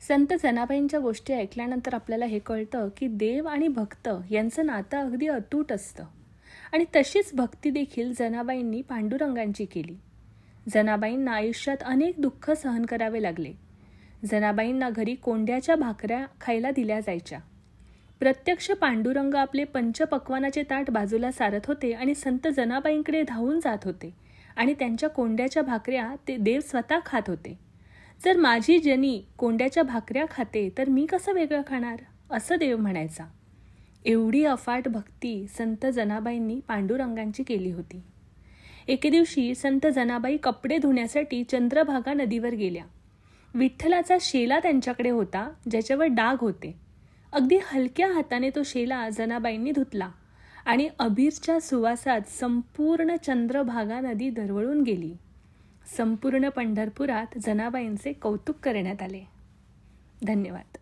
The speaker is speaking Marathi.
संत जनाबाईंच्या गोष्टी ऐकल्यानंतर आपल्याला हे कळतं की देव आणि भक्त यांचं नातं अगदी अतूट असतं. आणि तशीच भक्ती देखील जनाबाईंनी पांडुरंगांची केली. जनाबाईंना आयुष्यात अनेक दुःख सहन करावे लागले. जनाबाईंना घरी कोंड्याच्या भाकऱ्या खायला दिल्या जायच्या. प्रत्यक्ष पांडुरंग आपले पंचपक्वानाचे ताट बाजूला सारत होते आणि संत जनाबाईंकडे धावून जात होते आणि त्यांच्या कोंड्याच्या भाकऱ्या ते देव स्वतः खात होते. जर माझी जनी कोंड्याच्या भाकऱ्या खाते तर मी कसं वेगळं खाणार? असं देव म्हणायचा. एवढी अफाट भक्ती संत जनाबाईंनी पांडुरंगांची केली होती. एके दिवशी संत जनाबाई कपडे धुण्यासाठी चंद्रभागा नदीवर गेल्या. विठ्ठलाचा शेला त्यांच्याकडे होता ज्याच्यावर डाग होते. अगदी हलक्या हाताने तो शेला जनाबाईंनी धुतला आणि अबीरच्या सुवासात संपूर्ण चंद्रभागा नदी दरवळून गेली. संपूर्ण पंढरपुरात जनाबाईंचे कौतुक करण्यात आले. धन्यवाद.